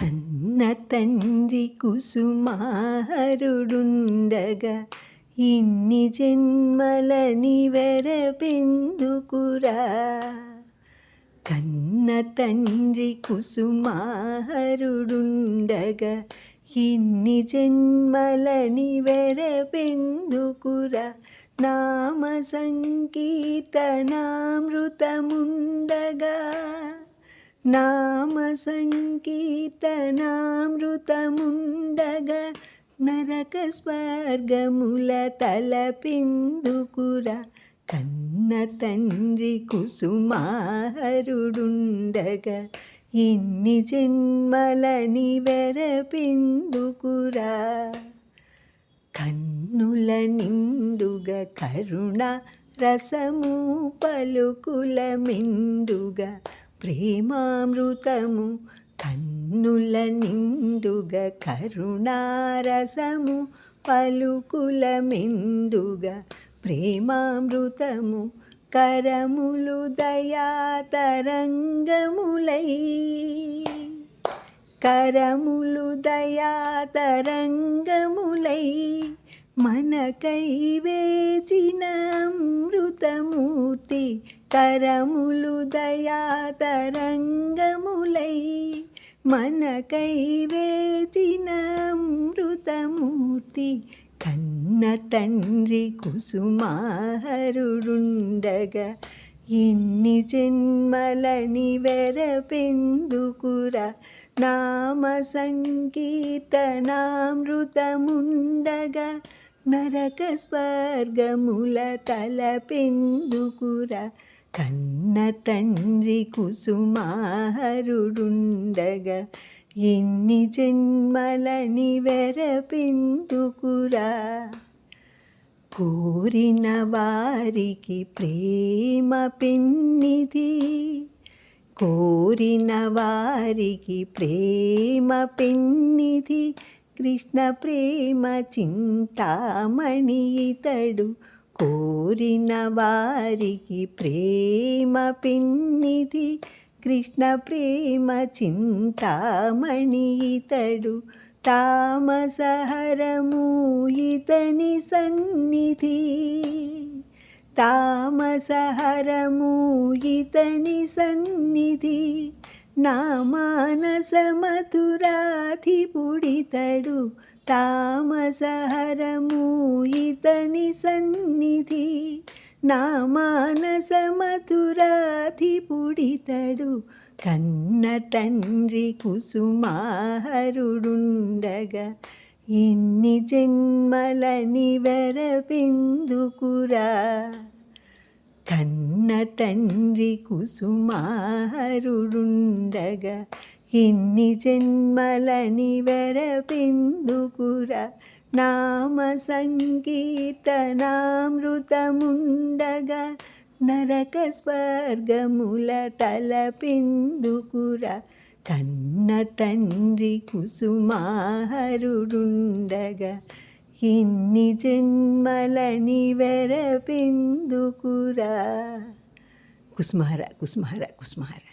కన్న తండ్రి కుసుమారుడుండగా ఇన్ని జన్మలని వెరపెందుకురా? కన్న తండ్రి కుసుమారుడుండగా ఇన్ని జన్మలని వెరపెందుకురా? నామ సంకీర్తనామృతముండగా నామ సంకీర్తనామృతముండగా నరక స్వర్గముల తలపిందుకురా. కన్న తండ్రి కుసుమారుడుండగా ఇన్ని జన్మలని వెరపిందుకురా. కన్నుల నిండుగా కరుణ రసము పలుకుల మిండుగా ప్రేమామృతము కన్నుల నిండుగా కరుణారసము పలుకుల మెండుగా ప్రేమామృతము కరములు దయాతరంగములై. కరములు దయాతరంగములై మనకై వేచిన అమృతమూర్తి కరములు దయా తరంగములై మనకై వేచిన అమృతమూర్తి కన్న తండ్రి కుసుమాహరుడుండగా ఇన్ని జన్మలని వెరపెందుకురా నామ సంకీర్తనామృతముండగా నరక స్వర్గముల తలపెందుకురా. కన్న తండ్రి కుసుమాహరుడుండగా ఎన్ని జన్మలని వెరపెందుకురా. కోరిన వారికి ప్రేమ పెన్నిది కోరిన వారికి ప్రేమ పెన్నిది కృష్ణ ప్రేమ చింతామణి ఇతడు కోరిన వారికి ప్రేమ పిన్నిది కృష్ణ ప్రేమ చింతామణి ఇతడు తామసహరము ఇతని సన్నిధి. తామసహరము ఇతని సన్నిధి. నా మానస మధురాధిపుడితడు తామసహరము ఇతని సన్నిధి. నా మానస మధురాధిపుడితడు కన్న తండ్రి కుసుమాహరుడుండగా. ఎన్ని జన్మలని వెరపెందుకురా. తండ్రి కుసుమారుడుండగా ఇన్ని జన్మలని వెరపిందుకురా. నామ సంకీర్తనామృతముండగా నరక స్వర్గముల తలపిందుకురా. కన్న తండ్రి కుసుమాహరుడుండగా ఇన్ని జన్మలని వెరపిందుకురా. कुसमहरा कुसमहरा कुसमहरा